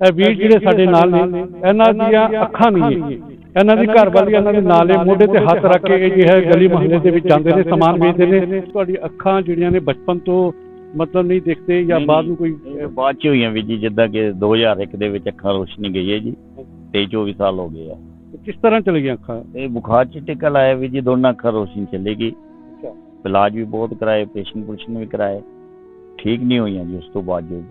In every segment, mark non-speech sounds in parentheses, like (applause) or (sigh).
ਇਹ ਵੀਰ ਜਿਹੜੇ ਸਾਡੇ ਨਾਲ ਨੇ ਇਹਨਾਂ ਦੀਆਂ ਅੱਖਾਂ ਨਹੀਂ ਹੈ ਇਹਨਾਂ ਦੀ ਘਰ ਵਾਲੀ ਇਹਨਾਂ ਦੇ ਨਾਲ ਹੈ ਮੋਢੇ ਤੇ ਹੱਥ ਰੱਖ ਕੇ ਇਹ ਜਿਹੜਾ ਗਲੀ ਮੁਹੱਲੇ ਦੇ ਵਿੱਚ ਜਾਂਦੇ ਨੇ ਸਮਾਨ ਵੇਚਦੇ ਨੇ। ਤੁਹਾਡੀ ਅੱਖਾਂ ਜਿਹੜੀਆਂ ਨੇ ਬਚਪਨ ਤੋਂ ਮਤਲਬ ਨਹੀਂ ਦਿਖਦੇ ਜਾਂ ਬਾਅਦ ਨੂੰ ਕੋਈ ਬਾਅਦ ਚ ਹੋਈਆਂ ਵੀ ਜੀ ਜਿੱਦਾਂ ਕਿ 2001 ਦੇ ਵਿੱਚ ਅੱਖਾਂ ਰੋਸ਼ਨੀ ਗਈ ਹੈ ਜੀ। 23 24 ਸਾਲ ਹੋ ਗਏ ਆ। ਕਿਸ ਤਰ੍ਹਾਂ ਚਲੀ ਗਈਆਂ ਅੱਖਾਂ? ਇਹ ਬੁਖਾਰ ਚ ਟਿਕਲ ਆਇਆ ਵੀ ਜੀ ਦੋਨਾਂ ਅੱਖਾਂ ਰੋਸ਼ਨੀ ਚਲੀ ਗਈ। ਅੱਛਾ। ਇਲਾਜ ਵੀ ਬਹੁਤ ਕਰਾਏ ਪੇਸ਼ੈਂਟ ਪੁਲਿਸ਼ਨ ਵੀ ਕਰਾਏ ਠੀਕ ਨਹੀਂ ਹੋਈਆਂ ਜੀ ਉਸ ਤੋਂ ਬਾਅਦ ਜੋ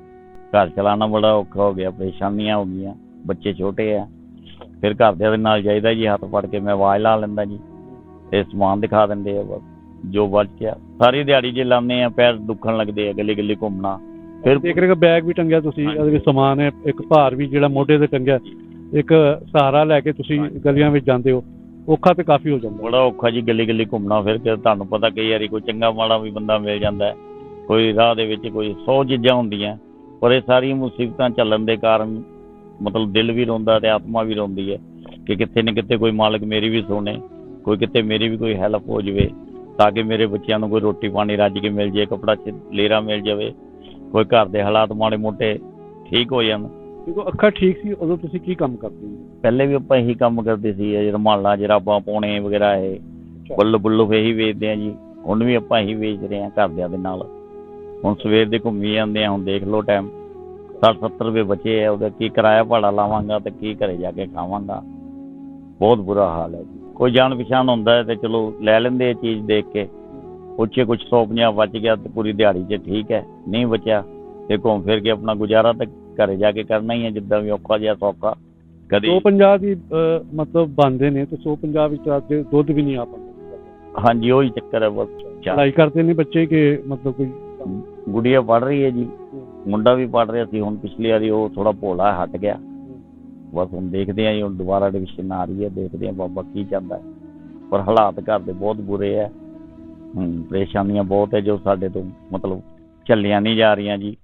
ਘਰ ਚਲਾਉਣਾ ਬੜਾ ਔਖਾ ਹੋ ਗਿਆ ਪਰੇਸ਼ਾਨੀਆਂ ਹੋ ਗਈਆਂ ਬੱਚੇ ਛੋਟੇ ਆ। ਫਿਰ ਘਰਦਿਆਂ ਦੇ ਨਾਲ ਜਾਈਦਾ ਜੀ ਹੱਥ ਫੜ ਕੇ ਮੈਂ ਆਵਾਜ਼ ਲਾ ਲੈਂਦਾ ਜੀ ਇਹ ਸਮਾਨ ਦਿਖਾ ਦਿੰਦੇ ਆ ਜੋ ਬਚ ਗਿਆ। ਸਾਰੀ ਦਿਹਾੜੀ ਜੇ ਲਾਉਂਦੇ ਆ ਪੈਰ ਦੁਖਣ ਲੱਗਦੇ ਆ ਗਲੀ ਗਲੀ ਘੁੰਮਣਾ। ਫਿਰ ਦੇਖ ਰਹੇ ਹੋ ਬੈਗ ਵੀ ਟੰਗਿਆ ਤੁਸੀਂ ਇਹਦੇ ਵਿੱਚ ਸਮਾਨ ਹੈ ਇੱਕ ਭਾਰ ਵੀ ਜਿਹੜਾ ਮੋਢੇ ਤੇ ਟੰਗਿਆ ਇੱਕ ਸਹਾਰਾ ਲੈ ਕੇ ਤੁਸੀਂ ਗਲੀਆਂ ਵਿੱਚ ਜਾਂਦੇ ਹੋ ਔਖਾ ਤੇ ਕਾਫੀ ਹੋ ਜਾਂਦਾ। ਬੜਾ ਔਖਾ ਜੀ ਗਲੀ ਗਲੀ ਘੁੰਮਣਾ ਫਿਰ ਕੇ ਤੁਹਾਨੂੰ ਪਤਾ ਕਈ ਵਾਰੀ ਕੋਈ ਚੰਗਾ ਮਾੜਾ ਵੀ ਬੰਦਾ ਮਿਲ ਜਾਂਦਾ। ਕੋਈ ਰਾਹ ਦੇ ਵਿੱਚ ਕੋਈ 100 ਚੀਜ਼ਾਂ ਹੁੰਦੀਆਂ। ਪਰ ਇਹ ਸਾਰੀਆਂ ਮੁਸੀਬਤਾਂ ਚੱਲਣ ਦੇ ਕਾਰਨ ਮਤਲਬ ਦਿਲ ਵੀ ਰੋਂਦਾ ਤੇ ਆਤਮਾ ਵੀ ਰੋਂਦੀ ਹੈ ਕਿ ਕਿਤੇ ਨਾ ਕਿਤੇ ਕੋਈ ਮਾਲਕ ਮੇਰੀ ਵੀ ਸੁਣੇ ਕੋਈ ਕਿਤੇ ਮੇਰੀ ਵੀ ਕੋਈ ਹੈਲਪ ਹੋ ਜਵੇ ਤਾਂ ਕਿ ਮੇਰੇ ਬੱਚਿਆਂ ਨੂੰ ਕੋਈ ਰੋਟੀ ਪਾਣੀ ਰੱਜ ਕੇ ਮਿਲ ਜੇ ਕਪੜਾ ਲੇਰਾ ਮਿਲ ਜਾਵੇ ਕੋਈ ਘਰ ਦੇ ਹਾਲਾਤ ਮਾੜੇ ਮੋਟੇ ਠੀਕ ਹੋ ਜਾਣ। ਜਦੋਂ ਅੱਖਾਂ ਠੀਕ ਸੀ ਉਦੋਂ ਤੁਸੀਂ ਕੀ ਕੰਮ ਕਰਦੇ ਹੋ ਪਹਿਲੇ ਵੀ ਆਪਾਂ ਇਹੀ ਕੰਮ ਕਰਦੇ ਸੀ ਰੁਮਾਲਾਂ ਜਰਾਬਾਂ ਪਾਉਣੇ ਵਗੈਰਾ ਇਹ ਬੱਲੂ ਬੱਲੂ ਇਹੀ ਵੇਚਦੇ ਆ ਜੀ ਹੁਣ ਵੀ ਆਪਾਂ ਇਹੀ ਵੇਚ ਰਹੇ ਆ ਘਰਦਿਆਂ ਦੇ ਨਾਲ। ਹੁਣ ਸਵੇਰ ਦੇ ਘੁੰਮੀ ਜਾਂਦੇ ਆ ਹੁਣ ਦੇਖ ਲਓ ਟਾਈਮ 60 70 ਰੁਪਏ ਬਚੇ ਆ ਉਹਦਾ ਕੀ ਕਿਰਾਇਆ ਭਾੜਾ ਲਾਵਾਂਗਾ ਤੇ ਕੀ ਘਰੇ ਜਾ ਕੇ ਖਾਵਾਂਗਾ। ਬਹੁਤ ਬੁਰਾ ਹਾਲ ਹੈ ਜੀ। ਕੋਈ ਜਾਣ ਪਛਾਣ ਹੁੰਦਾ ਹੈ ਤੇ ਚਲੋ ਲੈ ਲੈਂਦੇ ਆ ਚੀਜ਼ ਦੇਖ ਕੇ। ਉੱਚੇ ਕੁਝ 150 ਬਚ ਗਿਆ ਤੇ ਪੂਰੀ ਦਿਹਾੜੀ 'ਚ ਠੀਕ ਹੈ ਨਹੀਂ ਬਚਿਆ। ਤੇ ਘੁੰਮ ਫਿਰ ਕੇ ਆਪਣਾ ਗੁਜ਼ਾਰਾ ਤਾਂ ਘਰੇ ਜਾ ਕੇ ਕਰਨਾ ਹੀ ਹੈ ਜਿੱਦਾਂ ਵੀ ਔਖਾ ਜਿਹਾ ਸੌਖਾ। ਕਦੀ 150 ਦੀ ਮਤਲਬ ਬੰਦੇ ਨੇ ਤੇ 150 ਵਿੱਚ ਅੱਜ ਦੁੱਧ ਵੀ ਨਹੀਂ ਆ ਪਾਉਂਦਾ। ਹਾਂਜੀ ਉਹੀ ਚੱਕਰ ਹੈ ਬਸ। ਪੜ੍ਹਾਈ ਕਰਦੇ ਨੇ ਬੱਚੇ ਕਿ ਮਤਲਬ ਕੋਈ ਗੁੜੀਆ ਪੜ ਰਹੀ ਹੈ ਜੀ। ਮੁੰਡਾ ਵੀ ਪੜ ਰਿਹਾ ਸੀ, ਹੁਣ ਪਿਛਲੀ ਵਾਰੀ ਉਹ ਥੋੜਾ ਭੋਲਾ ਹਟ ਗਿਆ। ਬਸ ਹੁਣ ਦੇਖਦੇ ਆਂ ਜੀ, ਹੁਣ ਦੁਬਾਰਾ ਐਡਮਿਸ਼ਨ ਆ ਰਹੀ ਹੈ, ਦੇਖਦੇ ਆਂ ਬਾਬਾ ਕੀ ਚਾਹੁੰਦਾ ਪਰ ਹਾਲਾਤ ਘਰ ਦੇ ਬਹੁਤ ਬੁਰੇ ਹੈ। ਪਰੇਸ਼ਾਨੀਆਂ ਬਹੁਤ ਹੈ ਜੋ ਸਾਡੇ ਤੋਂ ਮਤਲਬ ਚੱਲੀਆਂ ਨਹੀਂ ਜਾ ਰਹੀਆਂ ਜੀ।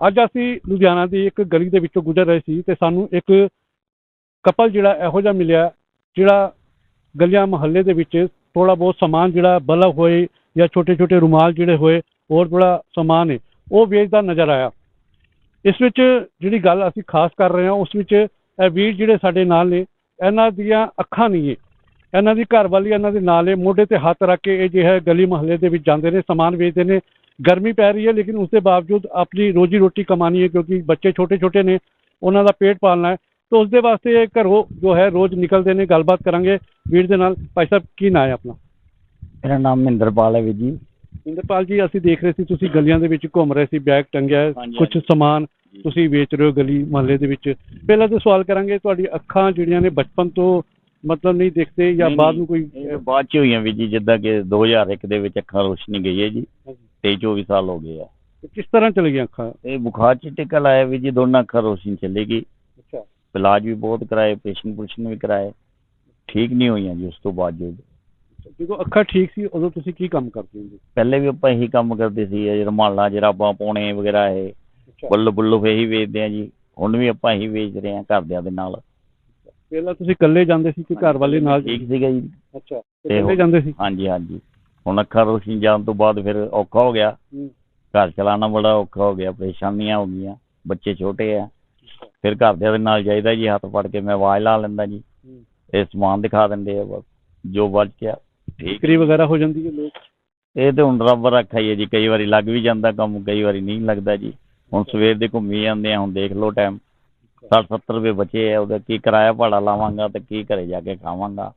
ਅੱਜ ਅਸੀਂ ਲੁਧਿਆਣਾ ਦੀ ਇੱਕ ਗਲੀ ਦੇ ਵਿੱਚੋਂ ਗੁਜ਼ਰ ਰਹੇ ਸੀ ਤੇ ਸਾਨੂੰ ਇੱਕ ਕਪਲ ਜਿਹੜਾ ਇਹੋ ਜਿਹਾ ਮਿਲਿਆ, ਜਿਹੜਾ ਗਲੀਆਂ ਮੁਹੱਲੇ ਦੇ ਵਿੱਚ ਥੋੜਾ ਬਹੁਤ ਸਮਾਨ ਜਿਹੜਾ ਬਲਬ ਹੋਏ ਜਾਂ ਛੋਟੇ ਛੋਟੇ ਰੁਮਾਲ ਜਿਹੜੇ ਹੋਏ ਹੋਰ ਬੜਾ ਸਮਾਨ ਹੈ ਉਹ ਵੇਚਦਾ ਨਜ਼ਰ ਆਇਆ। ਇਸ ਵਿੱਚ ਜਿਹੜੀ ਗੱਲ ਅਸੀਂ ਖਾਸ ਕਰ ਰਹੇ ਹਾਂ, ਉਸ ਵਿੱਚ ਇਹ ਵੀਰ ਜਿਹੜੇ ਸਾਡੇ ਨਾਲ ਨੇ, ਇਹਨਾਂ ਦੀਆਂ ਅੱਖਾਂ ਨਹੀਂ ਹੈ ਇਹਨਾਂ ਦੀ ਘਰ ਵਾਲੀ ਇਹਨਾਂ ਦੇ ਨਾਲ ਹੈ ਮੋਢੇ ਤੇ ਹੱਥ ਰੱਖ ਕੇ ਇਹ ਜਿਹੜਾ ਗਲੀ ਮੁਹੱਲੇ ਦੇ ਵਿੱਚ ਜਾਂਦੇ ਨੇ, ਸਮਾਨ ਵੇਚਦੇ ਨੇ। ਗਰਮੀ ਪੈ ਰਹੀ ਹੈ ਲੇਕਿਨ ਉਸ ਦੇ ਬਾਵਜੂਦ ਆਪਣੀ ਰੋਜੀ ਰੋਟੀ ਕਮਾਣੀ ਹੈ ਕਿਉਂਕਿ ਬੱਚੇ ਛੋਟੇ ਛੋਟੇ ਨੇ, ਉਹਨਾਂ ਦਾ ਪੇਟ ਪਾਲਣਾ ਹੈ ਤਾਂ ਉਸ ਦੇ ਵਾਸਤੇ ਇਹ ਘਰੋਂ ਜੋ ਹੈ, ਰੋਜ਼ ਨਿਕਲਦੇ ਨੇ, ਗੱਲਬਾਤ ਕਰਾਂਗੇ ਵੀਰ ਦੇ ਨਾਲ। ਭਾਈ ਸਾਹਿਬ, ਕੀ ਨਾਂ ਹੈ ਆਪਣਾ? ਮੇਰਾ ਨਾਮ ਮਹਿੰਦਰਪਾਲ ਹੈ ਵੀਰ ਜੀ। ਇੰਦਰਪਾਲ ਜੀ ਅਸੀਂ ਦੇਖ ਰਹੇ ਸੀ ਤੁਸੀਂ ਗਲੀਆਂ ਦੇ ਵਿੱਚ ਘੁੰਮ ਰਹੇ ਸੀ ਬੈਗ ਟੰਗਿਆ ਹਾਂਜੀ, ਕੁਝ ਸਮਾਨ ਤੁਸੀਂ ਵੇਚ ਰਹੇ ਹੋ ਗਲੀ ਮੁਹੱਲੇ ਦੇ ਵਿੱਚ। ਪਹਿਲਾਂ ਤਾਂ ਸਵਾਲ ਕਰਾਂਗੇ ਤੁਹਾਡੀ ਅੱਖਾਂ ਜਿਹੜੀਆਂ ਨੇ ਬਚਪਨ ਤੋਂ ਮਤਲਬ ਨਹੀਂ ਦਿਖਦੇ ਜਾਂ ਨਹੀਂ, ਬਾਅਦ ਨੂੰ ਕੋਈ ਇਹ ਬਾਅਦ ਚ ਹੋਈਆਂ ਵੀ ਜੀ ਜਿੱਦਾਂ ਕਿ 2001 ਦੇ ਵਿੱਚ ਅੱਖਾਂ ਰੋਸ਼ਨੀ ਗਈ ਹੈ ਜੀ। 23 24 ਸਾਲ ਹੋ ਗਏ ਆ। ਕਿਸ ਤਰ੍ਹਾਂ ਚਲੀ ਗਈਆਂ ਅੱਖਾਂ? ਇਹ ਬੁਖਾਰ ਚ ਟਿਕਲ ਆਇਆ ਵੀ ਜੀ ਦੋਨਾਂ ਅੱਖਾਂ ਰੋਸ਼ਨੀ ਚਲੀ ਗਈ। ਅੱਛਾ। ਇਲਾਜ ਵੀ ਬਹੁਤ ਕਰਾਏ ਪੇਸ਼ੈਂਟ ਪੁਲਿਸ਼ਨ ਵੀ ਕਰਾਏ ਠੀਕ ਨਹੀਂ ਹੋਈਆਂ ਜੀ ਉਸ ਤੋਂ ਬਾਅਦ ਜੋ ਜਦੋਂ ਅੱਖਾਂ ਠੀਕ ਸੀ ਉਦੋਂ ਤੁਸੀਂ ਕੀ ਕੰਮ ਕਰਦੇ ਹੋ ਪਹਿਲੇ ਵੀ ਆਪਾਂ ਇਹੀ ਕੰਮ ਕਰਦੇ ਸੀ ਇਹ ਰੁਮਾਲਾਂ ਜਰਾਬਾਂ ਪਾਉਣੇ ਵਗੈਰਾ ਇਹ ਬੱਲੂ ਬੱਲੂ ਇਹੀ ਵੇਚਦੇ ਆ ਜੀ ਹੁਣ ਵੀ ਆਪਾਂ ਇਹੀ ਵੇਚ ਰਹੇ ਆ ਘਰਦਿਆਂ ਦੇ ਨਾਲ। ਪਹਿਲਾਂ ਤੁਸੀਂ ਇਕੱਲੇ ਜਾਂਦੇ ਸੀ ਕਿ ਘਰ ਵਾਲੇ ਨਾਲ? ਠੀਕ ਸੀਗਾ ਜੀ। ਅੱਛਾ ਇਕੱਲੇ ਜਾਂਦੇ ਸੀ? ਹਾਂਜੀ ਹਾਂਜੀ। ਹੁਣ ਅੱਖਾਂ ਰੋਸ਼ਨੀ ਜਾਣ ਤੋਂ ਬਾਅਦ ਫਿਰ ਔਖਾ ਹੋ ਗਿਆ। ਘਰ ਚਲਾਉਣਾ ਬੜਾ ਔਖਾ ਹੋ ਗਿਆ ਪਰੇਸ਼ਾਨੀਆਂ ਹੋ ਗਈਆਂ ਬੱਚੇ ਛੋਟੇ ਆ। ਫਿਰ ਘਰਦਿਆਂ ਦੇ ਨਾਲ ਜਾਈਦਾ ਜੀ ਹੱਥ ਫੜ ਕੇ ਮੈਂ ਆਵਾਜ਼ ਲਾ ਲੈਂਦਾ ਜੀ। ਇਹ ਸਮਾਨ ਦਿਖਾ ਦਿੰਦੇ ਆ ਬਸ ਜੋ ਬਚ ਗਿਆ। ਠੀਕ ਵਿਕਰੀ ਵਗੈਰਾ ਹੋ ਜਾਂਦੀ ਹੈ ਲੋਕ? ਇਹ ਤੇ ਹੁਣ ਰੱਬ ਰੱਖਾ ਹੀ ਹੈ ਜੀ ਕਈ ਵਾਰੀ ਲੱਗ ਵੀ ਜਾਂਦਾ ਕੰਮ ਕਈ ਵਾਰੀ ਨਹੀਂ ਲੱਗਦਾ ਜੀ। ਹੁਣ ਸਵੇਰ ਦੇ ਘੁੰਮੀ ਜਾਂਦੇ ਆ ਹੁਣ ਦੇਖ ਲਓ ਟਾਈਮ 60 70 ਰੁਪਏ ਬਚੇ ਆ ਉਹਦਾ ਕੀ ਕਿਰਾਇਆ ਭਾੜਾ ਲਾਵਾਂਗਾ ਤੇ ਕੀ ਘਰੇ ਜਾ ਕੇ ਖਾਵਾਂਗਾ।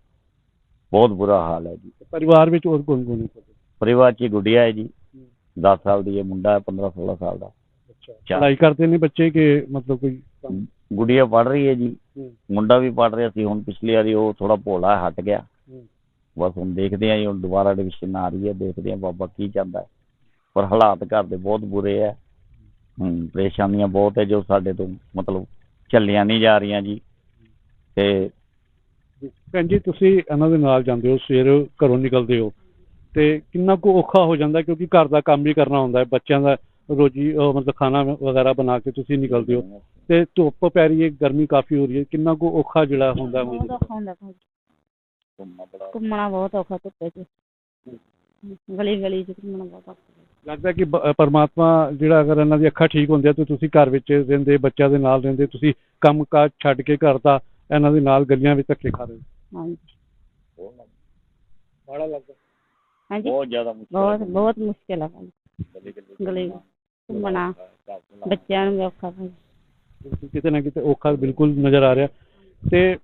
ਬਹੁਤ ਬੁਰਾ ਹਾਲ ਹੈ ਜੀ। ਪਰਿਵਾਰ ਵਿੱਚ ਹੋਰ ਕੌਣ ਕੌਣ ਹੈ? ਪਰਿਵਾਰ 'ਚ ਗੁੱਡੀਆ ਹੈ ਜੀ। 10 ਸਾਲ ਦੀ ਹੈ ਮੁੰਡਾ ਹੈ 15 16 ਸਾਲ ਦਾ। ਪੜ੍ਹਾਈ ਕਰਦੇ ਨੇ ਬੱਚੇ ਕਿ ਮਤਲਬ ਕੋਈ? ਗੁੱਡੀਆ ਪੜ ਰਹੀ ਹੈ ਜੀ। ਮੁੰਡਾ ਵੀ ਪੜ ਰਿਹਾ ਸੀ ਹੁਣ ਪਿਛਲੀ ਵਾਰੀ ਉਹ ਥੋੜਾ ਭੋਲਾ ਹਟ ਗਿਆ। ਬਸ ਹੁਣ ਦੇਖਦੇ ਆਂ ਜੀ ਹੁਣ ਦੁਬਾਰਾ ਐਡਮਿਸ਼ਨ ਆ ਰਹੀ ਹੈ ਦੇਖਦੇ ਆਂ ਬਾਬਾ ਕੀ ਚਾਹੁੰਦਾ ਹੈ। ਪਰ ਹਾਲਾਤ ਘਰ ਦੇ ਬਹੁਤ ਬੁਰੇ ਹੈ। ਹੂੰ ਪਰੇਸ਼ਾਨੀਆਂ ਬਹੁਤ ਹੈ ਜੋ ਸਾਡੇ ਤੋਂ ਮਤਲਬ ਝੱਲੀਆਂ ਨਹੀਂ ਜਾ ਰਹੀਆਂ ਜੀ। ਤੇ ਭੈਣ ਜੀ ਤੁਸੀਂ ਇਹਨਾਂ ਦੇ ਨਾਲ ਜਾਂਦੇ ਹੋ ਸਵੇਰ ਘਰੋਂ ਨਿਕਲਦੇ ਹੋ। ਤੇ ਕਿੰਨਾ ਕੁ ਔਖਾ ਹੋ ਜਾਂਦਾ ਕਿਉਂਕਿ ਘਰ ਦਾ ਕੰਮ ਵੀ ਕਰਨਾ ਹੁੰਦਾ ਹੈ ਬੱਚਿਆਂ ਦਾ ਰੋਜੀ ਮਤਲਬ ਖਾਣਾ ਵਗੈਰਾ ਬਣਾ ਕੇ ਤੁਸੀਂ ਨਿਕਲਦੇ ਹੋ। ਤੇ ਧੁੱਪ ਪੈ ਰਹੀ ਹੈ ਗਰਮੀ ਕਾਫੀ ਹੋ ਰਹੀ ਹੈ ਕਿੰਨਾ ਕੁ ਔਖਾ ਜਿਹੜਾ ਹੁੰਦਾ ਬਹੁਤ ਹੈ ਔਖਾ ਹੁੰਦਾ ਭਾਜੀ ਘੁੰਮਣਾ ਬੜਾ ਘੁੰਮਣਾ ਬਹੁਤ ਔਖਾ ਧੁੱਪੇ 'ਚ। ਗਲੀ ਗਲੀ 'ਚ ਘੁੰਮਣਾ ਬਹੁਤ ਔਖਾ। ਲੱਗਦਾ ਕਿ ਬ- ਪਰਮਾਤਮਾ ਜਿਹੜਾ ਅਗਰ ਇਹਨਾਂ ਦੀ ਅੱਖਾਂ ਠੀਕ ਹੁੰਦੀਆਂ ਤੇ ਤੁਸੀਂ ਘਰ ਵਿੱਚ ਰਹਿੰਦੇ ਬੱਚਿਆਂ ਦੇ ਨਾਲ ਰਹਿੰਦੇ ਤੁਸੀਂ ਕੰਮ ਕਾਜ ਛੱਡ ਕੇ ਘਰ ਦਾ ਇਹਨਾਂ ਦੇ ਨਾਲ ਗਲੀਆਂ ਵਿੱਚ ਧੱਕੇ ਖਾ ਰਹੇ ਹੋ। ਹਾਂਜੀ। ਬੜਾ ਲੱਗਦਾ। ਹਾਂਜੀ। ਬਹੁਤ ਜ਼ਿਆਦਾ ਮੁਸ਼ਕਿਲ ਬਹੁਤ ਬਹੁਤ ਮੁਸ਼ਕਿਲ ਆ। ਭਾਈ ਗਲੀ ਘੁੰਮਣਾ ਬੱਚਿਆਂ ਨੂੰ ਵੀ ਔਖਾ। ਭਾਈ ਕਿਤੇ ਨਾ ਕਿਤੇ ਔਖਾ ਬਿਲਕੁਲ ਨਜ਼ਰ ਆ ਰਿਹਾ। ਤੇ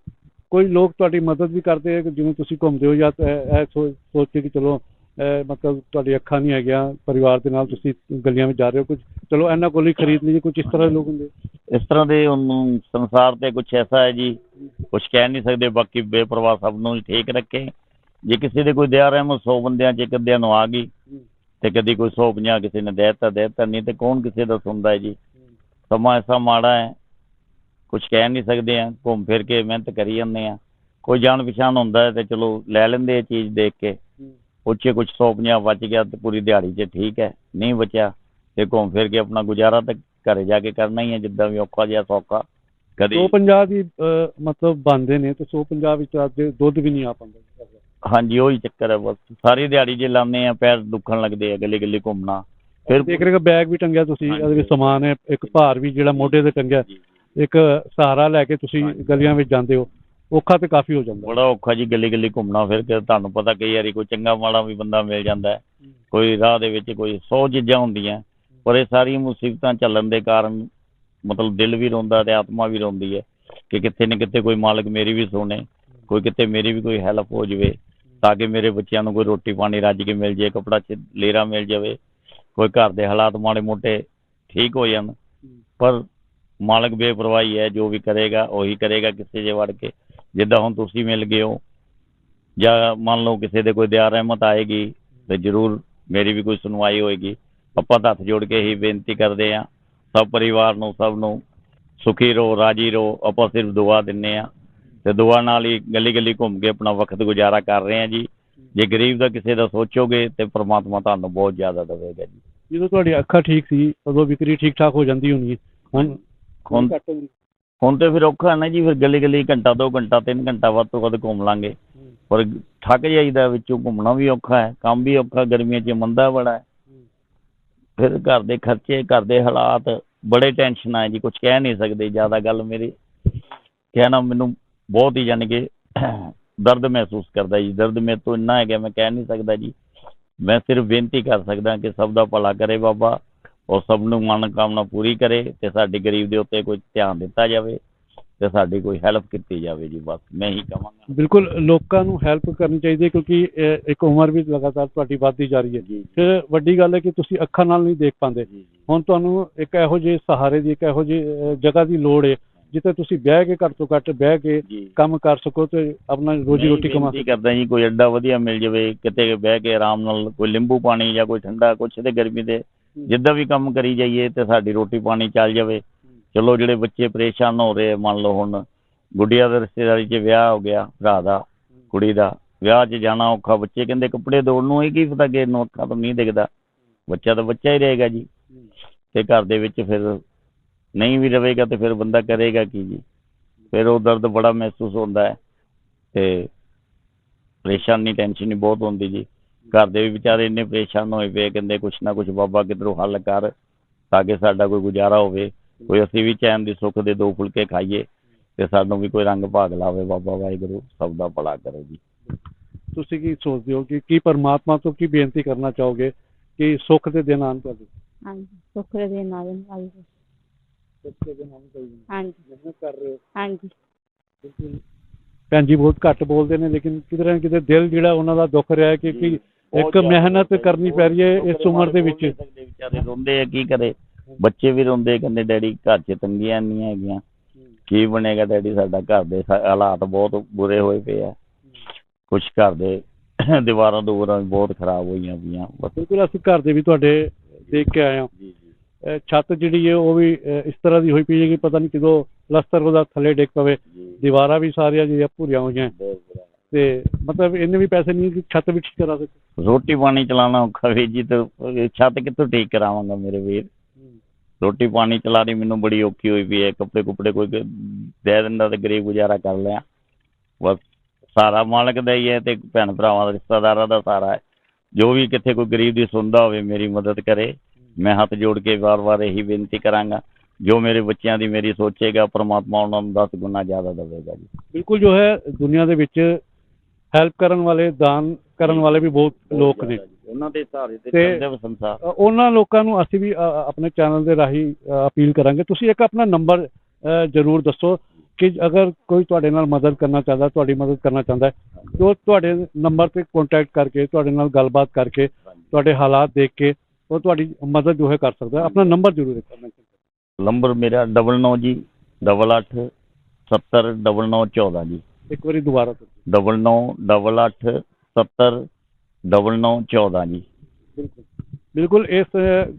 ਕੋਈ ਲੋਕ ਤੁਹਾਡੀ ਮਦਦ ਵੀ ਕਰਦੇ ਆ, ਜਿਵੇਂ ਤੁਸੀਂ ਘੁੰਮਦੇ ਹੋ ਜਾਂ ਤਾਂ ਇਹ ਸੋਚ ਕੇ ਕਿ ਚਲੋ ਮਤਲਬ ਤੁਹਾਡੀ ਅੱਖਾਂ ਨਹੀਂ ਹੈਗੀਆਂ, ਪਰਿਵਾਰ ਦੇ ਨਾਲ ਤੁਸੀਂ ਗਲੀਆਂ ਵਿੱਚ ਜਾ ਰਹੇ ਹੋ, ਕੁਝ ਚਲੋ ਇਹਨਾਂ ਕੋਲ ਹੀ ਖਰੀਦ ਲਈਏ, ਕੁਝ ਇਸ ਤਰ੍ਹਾਂ ਦੇ ਲੋਕ ਹੁੰਦੇ ਇਸ ਤਰ੍ਹਾਂ ਦੇ ਉਹਨੂੰ ਸੰਸਾਰ ਤੇ ਕੁਝ ਐਸਾ ਹੈ ਜੀ ਕੁਝ ਕਹਿ ਨਹੀਂ ਸਕਦੇ, ਬਾਕੀ ਬੇਪਰਵਾਹ ਸਭ ਨੂੰ ਹੀ ਠੀਕ ਰੱਖੇ। ਜੇ ਕਿਸੇ ਦੇ ਕੋਈ ਦਿਆ ਰਹਿਮਤ 100 ਬੰਦਿਆਂ 'ਚ ਇੱਕ ਅੱਧਿਆਂ ਨੂੰ ਆ ਗਈ, ਤੇ ਕਦੀ ਕੋਈ 150 ਕਿਸੇ ਨੇ ਦੇਤਾ ਦੇਤਾ, ਨਹੀਂ ਤੇ ਕੌਣ ਕਿਸੇ ਦਾ ਸੁਣਦਾ ਹੈ ਜੀ? ਸਮਾਂ ਐਸਾ ਮਾੜਾ ਹੈ ਕੁਝ ਕਹਿ ਨਹੀਂ ਸਕਦੇ ਆ ਘੁੰਮ ਫਿਰ ਕੇ ਮਿਹਨਤ ਕਰੀ ਜਾਂਦੇ ਆ। ਕੋਈ ਜਾਣ ਪਛਾਣ ਹੁੰਦਾ ਹੈ ਤੇ ਚਲੋ ਲੈ ਲੈਂਦੇ ਆ ਚੀਜ਼ ਦੇਖ ਕੇ। ਉੱਚੇ ਕੁਝ 150 ਬਚ ਗਿਆ ਤੇ ਪੂਰੀ ਦਿਹਾੜੀ 'ਚ ਠੀਕ ਹੈ ਨਹੀਂ ਬਚਿਆ। ਤੇ ਘੁੰਮ ਫਿਰ ਕੇ ਆਪਣਾ ਗੁਜ਼ਾਰਾ ਤਾਂ ਘਰੇ ਜਾ ਕੇ ਕਰਨਾ ਹੀ ਹੈ ਜਿੱਦਾਂ ਵੀ ਔਖਾ ਜਿਹਾ ਸੌਖਾ। ਕਦੀ 150 ਦੀ ਮਤਲਬ ਬੰਦੇ ਨੇ ਤੇ 150 ਵਿੱਚ ਅੱਜ ਦੁੱਧ ਵੀ ਨਹੀਂ ਆ ਪਾਉਂਦਾ। ਹਾਂਜੀ ਉਹੀ ਚੱਕਰ ਹੈ ਬਸ। ਸਾਰੀ ਦਿਹਾੜੀ ਜੇ ਲਾਉਂਦੇ ਆ ਪੈਰ ਦੁਖਣ ਲੱਗਦੇ ਆ ਗਲੀ ਗਲੀ ਘੁੰਮਣਾ। ਫਿਰ ਦੇਖ ਰਹੇ ਬੈਗ ਵੀ ਟੰਗਿਆ ਤੁਸੀਂ। ਇਹਦੇ ਵਿੱਚ ਸਮਾਨ ਹੈ ਇੱਕ ਭਾਰ ਵੀ ਜਿਹੜਾ ਮੋਢੇ ਤੇ ਟੰਗਿਆ। ਇੱਕ ਸਹਾਰਾ ਲੈ ਕੇ ਤੁਸੀਂ। ਗਲੀਆਂ ਵਿੱਚ ਜਾਂਦੇ ਹੋ ਔਖਾ ਤੇ ਕਾਫੀ ਹੋ ਜਾਂਦਾ ਬੜਾ ਔਖਾ ਜੀ ਗਲੀ ਗਲੀ ਘੁੰਮਣਾ ਫਿਰ ਕੇ ਤੁਹਾਨੂੰ ਪਤਾ ਕਈ ਵਾਰੀ ਕੋਈ ਚੰਗਾ ਮਾੜਾ ਵੀ ਬੰਦਾ ਮਿਲ ਜਾਂਦਾ ਕੋਈ ਰਾਹ ਦੇ ਵਿੱਚ ਕੋਈ 100 ਚੀਜ਼ਾਂ ਹੁੰਦੀਆਂ ਪਰ ਇਹ ਸਾਰੀਆਂ ਮੁਸੀਬਤਾਂ ਚੱਲਣ ਦੇ ਕਾਰਨ ਮਤਲਬ ਦਿਲ ਵੀ ਰੋਂਦਾ ਤੇ ਆਤਮਾ ਵੀ ਰੋਂਦੀ ਹੈ ਕਿ ਕਿਤੇ ਨਾ ਕਿਤੇ ਕੋਈ ਮਾਲਕ ਮੇਰੀ ਵੀ ਸੁਣੇ ਕੋਈ ਕਿਤੇ ਮੇਰੀ ਵੀ ਕੋਈ ਹੈਲਪ ਹੋ ਜਵੇ ਤਾਂ ਕਿ ਮੇਰੇ ਬੱਚਿਆਂ ਨੂੰ ਕੋਈ ਰੋਟੀ ਪਾਣੀ ਰੱਜ ਕੇ ਮਿਲ ਜੇ ਕਪੜਾ ਚ ਲੇਰਾ ਮਿਲ ਜਾਵੇ ਕੋਈ ਘਰ ਦੇ ਹਾਲਾਤ ਮਾੜੇ ਮੋਟੇ ਠੀਕ ਹੋ ਜਾਣ ਪਰ ਮਾਲਕ ਬੇਪਰਵਾਹੀ ਹੈ, ਜੋ ਵੀ ਕਰੇਗਾ, ਉਹੀ ਕਰੇਗਾ ਕਿਸੇ ਜੇ ਵੜ ਕੇ। ਜਿੱਦਾਂ ਹੁਣ ਤੁਸੀਂ ਮਿਲ ਗਏ ਹੋ, ਜਾਂ ਮੰਨ ਲਓ ਕਿਸੇ ਦੇ ਕੋਈ ਦਿਆ ਰਹਿਮਤ ਆਏਗੀ, ਤੇ ਜ਼ਰੂਰ ਮੇਰੀ ਵੀ ਕੋਈ ਸੁਣਵਾਈ ਹੋਏਗੀ। ਆਪਾਂ ਤਾਂ ਹੱਥ ਜੋੜ ਕੇ ਹੀ ਬੇਨਤੀ ਕਰਦੇ ਆ ਸਭ ਪਰਿਵਾਰ ਨੂੰ, ਸਭ ਨੂੰ ਸੁਖੀ ਰਹੋ, ਰਾਜੀ ਰਹੋ, ਆਪਾਂ ਸਿਰਫ ਦੁਆ ਦਿੰਨੇ ਆ ਤੇ ਦੁਆ ਨਾਲ ਹੀ ਗਲੀ ਗਲੀ ਘੁੰਮ ਕੇ ਆਪਣਾ ਵਕਤ ਗੁਜ਼ਾਰਾ ਕਰ ਰਹੇ ਆ ਜੀ। ਜੇ ਗਰੀਬ ਦਾ ਕਿਸੇ ਦਾ ਸੋਚੋਗੇ, ਤੇ ਪ੍ਰਮਾਤਮਾ ਤੁਹਾਨੂੰ ਬਹੁਤ ਜ਼ਿਆਦਾ ਦੇਵੇਗਾ ਜੀ। ਜਦੋਂ ਤੁਹਾਡੀ ਅੱਖਾਂ ਠੀਕ ਸੀ, ਉਦੋਂ ਵਿਕਰੀ ਠੀਕ ਠਾਕ ਹੋ ਜਾਂਦੀ ਹੋਣੀ ਹੈ। ਹੁਣ ਤੇ ਫਿਰ ਔਖਾ ਹੈ ਨਾ ਜੀ ਫਿਰ ਗਲੀ ਗਲੀ ਘੰਟਾ ਦੋ ਘੰਟਾ ਤਿੰਨ ਘੰਟਾ ਵੱਧ ਤੋਂ ਵੱਧ ਘੁੰਮ ਲਾਂਗੇ। ਪਰ ਥੱਕ ਜਾਈਦਾ ਵਿੱਚੋਂ ਘੁੰਮਣਾ ਵੀ ਔਖਾ ਹੈ ਕੰਮ ਵੀ ਔਖਾ ਗਰਮੀਆਂ 'ਚ ਮੰਦਾ ਬੜਾ ਹੈ। ਫਿਰ ਘਰ ਦੇ ਖਰਚੇ ਘਰ ਦੇ ਹਾਲਾਤ ਬੜੇ ਟੈਨਸ਼ਨ ਆ ਜੀ ਕੁਝ ਕਹਿ ਨਹੀਂ ਸਕਦੇ ਜ਼ਿਆਦਾ ਗੱਲ ਮੇਰੀ। ਕਹਿਣਾ ਮੈਨੂੰ ਬਹੁਤ ਹੀ ਯਾਨੀ ਕਿ ਦਰਦ ਮਹਿਸੂਸ ਕਰਦਾ ਜੀ। ਦਰਦ ਮੇਰੇ ਤੋਂ ਇੰਨਾ ਹੈ ਕਿ ਮੈਂ ਕਹਿ ਨਹੀਂ ਸਕਦਾ ਜੀ। ਮੈਂ ਸਿਰਫ ਬੇਨਤੀ ਕਰ ਸਕਦਾ ਕਿ ਸਭ ਦਾ ਭਲਾ ਕਰੇ ਬਾਬਾ। ਔਰ ਸਭ ਨੂੰ ਮਨ ਕਾਮਨਾ ਪੂਰੀ ਕਰੇ ਤੇ ਸਾਡੀ ਗਰੀਬ ਦੇ ਉੱਤੇ ਕੋਈ ਧਿਆਨ ਦਿੱਤਾ ਜਾਵੇ ਤੇ ਸਾਡੀ ਕੋਈ ਹੈਲਪ ਕੀਤੀ ਜਾਵੇ ਜੀ ਬਸ ਮੈਂ ਹੀ ਕਹਾਂਗਾ। ਬਿਲਕੁਲ ਲੋਕਾਂ ਨੂੰ ਹੈਲਪ ਕਰਨੀ ਚਾਹੀਦੀ ਹੈ ਕਿਉਂਕਿ ਇੱਕ ਉਮਰ ਵੀ ਲਗਾਤਾਰ ਤੁਹਾਡੀ ਵੱਧਦੀ ਜਾ ਰਹੀ ਹੈ। ਜੀ ਫਿਰ ਵੱਡੀ ਗੱਲ ਹੈ ਕਿ ਤੁਸੀਂ ਅੱਖਾਂ ਨਾਲ ਨਹੀਂ ਦੇਖ ਪਾਉਂਦੇ। ਹੁਣ ਤੁਹਾਨੂੰ ਇੱਕ ਇਹੋ ਜਿਹੇ ਸਹਾਰੇ ਦੀ ਇੱਕ ਇਹੋ ਜਿਹੀ ਜਗ੍ਹਾ ਦੀ ਲੋੜ ਹੈ ਜਿੱਥੇ ਤੁਸੀਂ ਬਹਿ ਕੇ ਘੱਟ ਤੋਂ ਘੱਟ ਬਹਿ ਕੇ ਕੰਮ ਕਰ ਸਕੋ ਤੇ ਆਪਣਾ ਰੋਜੀ ਰੋਟੀ ਕਮਾ ਕੀ ਕਰਦਾ ਜੀ ਕੋਈ ਅੱਡਾ ਵਧੀਆ ਮਿਲ ਜਾਵੇ ਕਿਤੇ ਬਹਿ ਕੇ ਆਰਾਮ ਨਾਲ ਕੋਈ ਲਿੰਬੂ ਪਾਣੀ ਜਾਂ ਕੋਈ ਠੰਡਾ ਕੁਛ ਤੇ ਗਰਮੀ ਦੇ ਜਿੱਦਾਂ ਵੀ ਕੰਮ ਕਰੀ ਜਾਈਏ ਤੇ ਸਾਡੀ ਰੋਟੀ ਪਾਣੀ ਚੱਲ ਜਾਵੇ। ਚਲੋ ਜਿਹੜੇ ਬੱਚੇ ਪਰੇਸ਼ਾਨ ਹੋ ਰਹੇ ਮੰਨ ਲਓ ਹੁਣ ਗੁੱਡੀਆਂ ਦੇ ਰਿਸ਼ਤੇਦਾਰੀ 'ਚ ਵਿਆਹ ਹੋ ਗਿਆ, ਭਰਾ ਦਾ, ਕੁੜੀ ਦਾ। ਵਿਆਹ 'ਚ ਜਾਣਾ ਔਖਾ, ਬੱਚੇ ਕਹਿੰਦੇ ਕੱਪੜੇ ਧੋਣ ਨੂੰ ਇਹ ਕੀ ਪਤਾ ਕਿ ਇਹਨੂੰ ਅੱਖਾਂ ਤੋਂ ਨਹੀਂ ਦਿਖਦਾ। ਬੱਚਾ ਤਾਂ ਬੱਚਾ ਹੀ ਰਹੇਗਾ ਜੀ। ਤੇ ਘਰ ਦੇ ਵਿੱਚ ਫਿਰ ਨਹੀਂ ਵੀ ਰਹੇਗਾ ਤੇ ਫਿਰ ਬੰਦਾ ਕਰੇਗਾ ਕੀ ਜੀ? ਫਿਰ ਉਹ ਦਰਦ ਬੜਾ ਮਹਿਸੂਸ ਹੁੰਦਾ ਹੈ ਤੇ ਪਰੇਸ਼ਾਨੀ ਟੈਨਸ਼ਨ ਹੀ ਬਹੁਤ ਹੁੰਦੀ ਜੀ। ਘਰ ਦੇ ਵੀ ਵਿਚਾਰੇ ਇੰਨੇ ਪਰੇਸ਼ਾਨ ਹੋਏ ਪਏ ਕਹਿੰਦੇ ਕੁਛ ਨਾ ਕੁਛ ਬਾਬਾ ਕਿਧਰੋਂ ਹੱਲ ਕਰ ਤਾਂ ਕਿ ਸਾਡਾ ਕੋਈ ਗੁਜ਼ਾਰਾ ਹੋਵੇ ਕੋਈ ਅਸੀਂ ਵੀ ਚੈਨ ਦੀ ਸੁੱਖ ਦੇ ਦੋ ਫੁਲਕੇ ਖਾਈਏ ਤੇ ਸਾਨੂੰ ਵੀ ਕੋਈ ਰੰਗ ਭਾਗ ਲਾਵੇ ਬਾਬਾ ਵਾਹਿਗੁਰੂ ਸਭ ਦਾ ਭਲਾ ਕਰੇ ਜੀ। ਤੁਸੀਂ ਕੀ ਸੋਚਦੇ ਹੋ ਕਿ ਕੀ ਪਰਮਾਤਮਾ ਤੋਂ ਕੀ ਬੇਨਤੀ ਕਰਨਾ ਚਾਹੋਗੇ ਕਿ ਸੁੱਖ ਦੇ ਦਿਨ ਆਉਣ ਤੁਹਾਡੇ? ਹਾਂਜੀ ਸੁੱਖ ਦੇ ਦਿਨ ਆ ਜਾਣ ਭਾਈ ਸੁੱਖ ਦੇ ਦਿਨ ਆਉਣ ਚਾਹੀਦੇ ਹਾਂਜੀ। ਮਿਹਨਤ ਕਰ ਰਹੇ ਹੋ। ਹਾਂਜੀ। ਬਿਲਕੁਲ। ਭੈਣ ਜੀ ਬਹੁਤ ਘੱਟ ਬੋਲਦੇ ਨੇ ਲੇਕਿਨ ਕਿਤੇ ਨਾ ਕਿਤੇ ਦਿਲ ਜਿਹੜਾ ਉਹਨਾਂ ਦਾ ਦੁੱਖ ਰਿਹਾ ਹੈ ਕਿ ਕਿ ਇੱਕ ਮਿਹਨਤ ਕਰਨੀ ਪੈ ਰਹੀ ਹੈ ਇਸ ਉਮਰ ਦੇ ਵਿੱਚ। ਵਿਚਾਰੇ ਰੋਂਦੇ ਆ ਕੀ ਕਰੇ? ਬੱਚੇ ਵੀ ਰੋਂਦੇ ਕਹਿੰਦੇ ਡੈਡੀ ਘਰ 'ਚ ਤੰਗੀਆਂ ਨਹੀਂ ਹੈਗੀਆਂ। ਕੀ ਬਣੇਗਾ ਡੈਡੀ ਸਾਡਾ? ਘਰ ਦੇ ਹਾਲਾਤ ਬਹੁਤ ਬੁਰੇ ਹੋਏ ਪਏ ਆ। ਕੁਝ ਘਰ ਦੇ (coughs) ਦੀਵਾਰਾਂ ਦੂਵਾਰਾਂ ਵੀ ਬਹੁਤ ਖਰਾਬ ਹੋਈਆਂ ਪਈਆਂ। ਬਸ ਬਿਲਕੁਲ ਅਸੀਂ ਘਰ ਦੇ ਵੀ ਤੁਹਾਡੇ ਦੇਖ ਕੇ ਆਏ ਹਾਂ। ਛੱਤ ਜਿਹੜੀ ਹੈ ਉਹ ਵੀ ਇਸ ਤਰ੍ਹਾਂ ਦੀ ਹੋਈ ਪਈ ਹੈ ਕਿ ਪਤਾ ਨਹੀਂ ਕਦੋਂ ਪਲਸਤਰ ਉਹਦਾ ਥੱਲੇ ਡਿੱਗ ਪਵੇ। ਦੀਵਾਰਾਂ ਵੀ ਸਾਰੀਆਂ ਜਿਹੜੀਆਂ ਭੂਰੀਆਂ ਹੋਈਆਂ। ਤੇ ਮਤਲਬ ਇੰਨੇ ਵੀ ਪੈਸੇ ਨਹੀਂ ਕਿ ਛੱਤ ਵੀ ਠੀਕ ਕਰਾ ਸਕੋ। ਰੋਟੀ ਪਾਣੀ ਚਲਾਉਣਾ ਔਖਾ ਵੀਰ ਜੀ ਤੇ ਇਹ ਛੱਤ ਕਿੱਥੋਂ ਠੀਕ ਕਰਾਵਾਂਗਾ ਮੇਰੇ ਵੀਰ? ਰੋਟੀ ਪਾਣੀ ਚਲਾਣੀ ਮੈਨੂੰ ਬੜੀ ਔਖੀ ਹੋਈ ਪਈ ਹੈ ਕੱਪੜੇ ਕੁਪੜੇ ਕੋਈ ਦੇ ਦਿੰਦਾ ਤੇ ਗਰੀਬ ਗੁਜ਼ਾਰਾ ਕਰ ਲਿਆ। ਬਸ ਸਾਰਾ ਮਾਲਕ ਦਾ ਹੀ ਹੈ ਤੇ ਭੈਣ ਭਰਾਵਾਂ ਦਾ ਰਿਸ਼ਤੇਦਾਰਾਂ ਦਾ ਸਾਰਾ ਹੈ। ਜੋ ਵੀ ਕਿੱਥੇ ਕੋਈ ਗਰੀਬ ਦੀ ਸੁਣਦਾ ਹੋਵੇ ਮੇਰੀ ਮਦਦ ਕਰੇ। ਮੈਂ ਹੱਥ ਜੋੜ ਕੇ ਵਾਰ-ਵਾਰ ਇਹੀ ਬੇਨਤੀ ਕਰਾਂਗਾ ਜੋ ਮੇਰੇ ਬੱਚਿਆਂ ਦੀ ਮੇਰੀ ਸੋਚੇਗਾ ਪ੍ਰਮਾਤਮਾ ਉਹਨਾਂ ਨੂੰ 10 ਗੁਣਾ ਜ਼ਿਆਦਾ ਦੇਵੇਗਾ ਜੀ। ਬਿਲਕੁਲ ਜੋ ਹੈ ਦੁਨੀਆ ਦੇ ਵਿੱਚ ਹੈਲਪ ਕਰਨ ਵਾਲੇ ਦਾਨ ਕਰਨ ਵਾਲੇ ਵੀ ਬਹੁਤ ਲੋਕ ਨੇ। ਉਹਨਾਂ ਦੇ ਸਹਾਰੇ ਤੇ ਤੇ- ਚੱਲਦੇ ਵਾ ਸੰਸਾਰ ਅ, ਉਹਨਾਂ ਲੋਕਾਂ ਨੂੰ ਅਸੀਂ ਵੀ ਅ, ਆਪਣੇ ਚੈਨਲ ਦੇ ਰਾਹੀਂ ਅ, ਅਪੀਲ ਕਰਾਂਗੇ। ਤੁਸੀਂ ਇੱਕ ਆਪਣਾ ਨੰਬਰ ਜ਼ਰੂਰ ਦੱਸੋ ਕਿ ਅਗਰ ਕੋਈ ਤੁਹਾਡੇ ਨਾਲ ਮਦਦ ਕਰਨਾ ਚਾਹੁੰਦਾ ਤੁਹਾਡੀ ਮਦਦ ਕਰਨਾ ਚਾਹੁੰਦਾ ਹੈ ਤੇ ਉਹ ਤੁਹਾਡੇ ਨੰਬਰ ਤੇ ਕੰਟੈਕਟ ਕਰਕੇ ਤੁਹਾਡੇ ਨਾਲ ਗੱਲਬਾਤ ਕਰਕੇ ਤੁਹਾਡੇ ਹਾਲਾਤ ਦੇਖ ਕੇ ਉਹ ਤੁਹਾਡੀ ਮਦਦ ਜੋ ਹੈ ਕਰ ਸਕਦਾ ਹੈ। ਆਪਣਾ ਨੰਬਰ ਜ਼ਰੂਰ mention ਨੰਬਰ ਮੇਰਾ 99 ਜੀ 88 70 9914 ਜੀ। ਕਰੋ। ਇੱਕ ਵਾਰੀ ਦੁਬਾਰਾ ਤੋਂ 99 70 9914 ਜੀ। ਬਿਲਕੁਲ। ਬਿਲਕੁਲ ਇਸ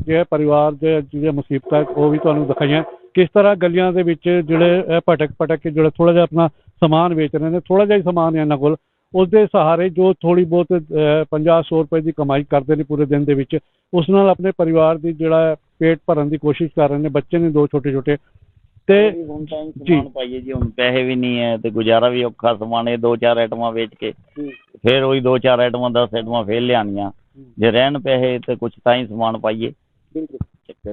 ਜਿਹੜਾ ਪਰਿਵਾਰ ਦੇ ਜਿਹੜੀਆਂ ਮੁਸੀਬਤਾਂ ਉਹ ਵੀ ਤੁਹਾਨੂੰ ਦਿਖਾਈਆਂ। ਕਿਸ ਤਰ੍ਹਾਂ ਗਲੀਆਂ ਦੇ ਵਿੱਚ ਜਿਹੜੇ ਭਟਕ ਭਟਕ ਕੇ ਜਿਹੜਾ ਥੋੜਾ ਜਿਹਾ ਆਪਣਾ ਸਮਾਨ ਵੇਚ ਰਹੇ ਨੇ ਥੋੜਾ ਜਿਹਾ ਹੀ ਸਮਾਨ ਹੈ ਇਹਨਾਂ ਕੋਲ ਉਸ ਦੇ ਸਹਾਰੇ ਜੋ ਥੋੜੀ ਬਹੁਤ 50 100 ਰੁਪਏ ਦੀ ਕਮਾਈ ਕਰਦੇ ਨੇ ਪੂਰੇ ਦਿਨ ਦੇ ਵਿੱਚ ਉਸ ਨਾਲ ਆਪਣੇ ਪਰਿਵਾਰ ਦੀ ਜਿਹੜਾ ਪੇਟ ਭਰਨ ਦੀ ਕੋਸ਼ਿਸ਼ ਕਰ ਰਹੇ ਨੇ ਬੱਚੇ ਨੇ ਦੋ ਛੋਟੇ ਛੋਟੇ ਤੇ ਹੁਣ ਟਾਈਮ ਜੀ। ਸਮਾਨ ਪਾਈਏ ਜੀ ਹੁਣ ਪੈਸੇ ਵੀ ਨਹੀਂ ਹੈ ਤੇ ਗੁਜ਼ਾਰਾ ਵੀ ਔਖਾ ਸਮਾਨ ਇਹ ਦੋ ਚਾਰ ਆਈਟਮਾਂ ਵੇਚ ਕੇ ਫਿਰ ਉਹੀ ਦੋ ਚਾਰ ਆਈਟਮਾਂ 10 ਆਈਟਮਾਂ ਫੇਰ ਲਿਆਉਣੀਆਂ। ਜੇ ਰਹਿਣ ਪੈਸੇ ਤੇ ਕੁਝ ਤਾਂ ਹੀ ਸਮਾਨ ਪਾਈਏ।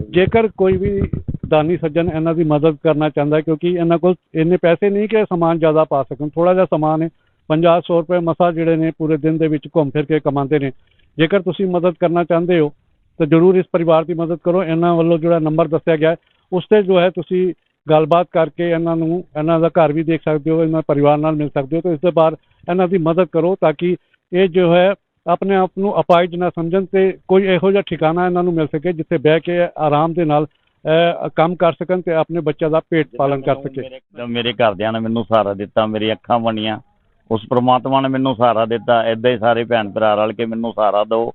ਜੇਕਰ ਕੋਈ ਵੀ ਦਾਨੀ ਸੱਜਣ ਇਹਨਾਂ ਦੀ ਮਦਦ ਕਰਨਾ ਚਾਹੁੰਦਾ ਕਿਉਂਕਿ ਇਹਨਾਂ ਕੋਲ ਇੰਨੇ ਪੈਸੇ ਨਹੀਂ ਕਿ ਸਮਾਨ ਜ਼ਿਆਦਾ ਪਾ ਸਕਣ। ਥੋੜਾ ਜਿਹਾ ਸਮਾਨ ਹੈ 50 100 ਰੁਪਏ ਮਸਾ ਜਿਹੜੇ ਨੇ ਪੂਰੇ ਦਿਨ ਦੇ ਵਿੱਚ ਘੁੰਮ ਫਿਰ ਕੇ ਕਮਾਉਂਦੇ ਨੇ। ਜੇਕਰ ਤੁਸੀਂ ਮਦਦ ਕਰਨਾ ਚਾਹੁੰਦੇ ਹੋ ਤਾਂ ਜਰੂਰ ਇਸ ਪਰਿਵਾਰ ਦੀ ਮਦਦ ਕਰੋ। ਇਹਨਾਂ ਵੱਲੋਂ ਜਿਹੜਾ ਨੰਬਰ ਦੱਸਿਆ ਗਿਆ ਉਸ ਤੇ ਜੋ ਹੈ ਤੁਸੀਂ ਗੱਲਬਾਤ ਕਰਕੇ ਇਹਨਾਂ ਨੂੰ ਇਹਨਾਂ ਦਾ ਘਰ ਵੀ ਦੇਖ ਸਕਦੇ ਹੋ ਇਹਨਾਂ ਪਰਿਵਾਰ ਨਾਲ ਮਿਲ ਸਕਦੇ ਹੋ ਤੇ ਇਸ ਦੇ ਬਾਅਦ ਇਹਨਾਂ ਦੀ ਮਦਦ ਕਰੋ ਤਾਂ ਕਿ ਇਹ ਜੋ ਹੈ ਆਪਣੇ ਆਪ ਨੂੰ ਅਪਾਇਜ ਨਾ ਸਮਝਣ ਤੇ ਕੋਈ ਇਹੋ ਜਿਹਾ ਠਿਕਾਣਾ ਇਹਨਾਂ ਨੂੰ ਮਿਲ ਸਕੇ ਜਿੱਥੇ ਬਹਿ ਕੇ ਆਰਾਮ ਦੇ ਨਾਲ ਕੰਮ ਕਰ ਸਕਣ ਤੇ ਆਪਣੇ ਬੱਚਿਆਂ ਦਾ ਪੇਟ ਪਾਲਣ ਕਰ ਸਕੇ। ਮੇਰੇ- ਘਰਦਿਆਂ ਨੇ ਮੈਨੂੰ ਸਹਾਰਾ ਦਿੱਤਾ ਮੇਰੀ ਅੱਖਾਂ ਬਣੀਆਂ। ਉਸ ਪ੍ਰਮਾਤਮਾ ਨੇ ਮੈਨੂੰ ਸਹਾਰਾ ਦਿੱਤਾ ਏਦਾਂ ਹੀ ਸਾਰੇ ਭੈਣ ਭਰਾ ਰਲ ਕੇ ਮੈਨੂੰ ਸਹਾਰਾ ਦਿਓ।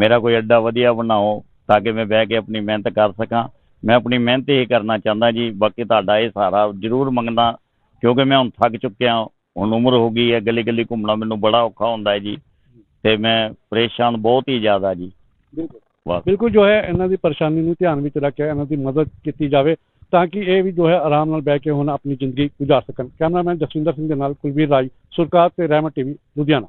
ਮੇਰਾ ਕੋਈ ਅੱਡਾ ਵਧੀਆ ਬਣਾਓ ਤਾਂ ਕਿ ਮੈਂ ਬਹਿ ਕੇ ਆਪਣੀ ਮਿਹਨਤ ਕਰ ਸਕਾਂ। ਮੈਂ ਆਪਣੀ ਮਿਹਨਤ ਹੀ ਕਰਨਾ ਚਾਹੁੰਦਾ ਜੀ ਬਾਕੀ ਤੁਹਾਡਾ ਇਹ ਸਹਾਰਾ ਜ਼ਰੂਰ ਮੰਗਦਾ ਕਿਉਂਕਿ ਮੈਂ ਹੁਣ ਥੱਕ ਚੁੱਕਿਆ ਹੁਣ ਉਮਰ ਹੋ ਗਈ ਹੈ ਗਲੀ ਗਲੀ ਘੁੰਮਣਾ ਮੈਨੂੰ ਬੜਾ ਔਖਾ ਹੁੰਦਾ ਹੈ ਜੀ ਤੇ ਮੈਂ ਪਰੇਸ਼ਾਨ ਬਹੁਤ ਹੀ ਜ਼ਿਆਦਾ ਜੀ। ਬਸ। ਬਿਲਕੁਲ ਜੋ ਹੈ ਇਹਨਾਂ ਦੀ ਪਰੇਸ਼ਾਨੀ ਨੂੰ ਧਿਆਨ ਵਿੱਚ ਰੱਖ ਕੇ ਇਹਨਾਂ ਦੀ ਮਦਦ ਕੀਤੀ ਜਾਵੇ ਤਾਂ ਕਿ ਇਹ ਵੀ ਜੋ ਹੈ ਆਰਾਮ ਨਾਲ ਬਹਿ ਕੇ ਹੁਣ ਆਪਣੀ ਜ਼ਿੰਦਗੀ ਗੁਜ਼ਾਰ ਸਕਣ। ਕੈਮਰਾਮੈਨ ਜਸਵਿੰਦਰ ਸਿੰਘ ਦੇ ਨਾਲ ਕੁਲਵੀਰ ਰਾਜ ਸੁਰਕਾਰ ਤੇ ਰਹਿਮਤ ਟੀਵੀ ਲੁਧਿਆਣਾ।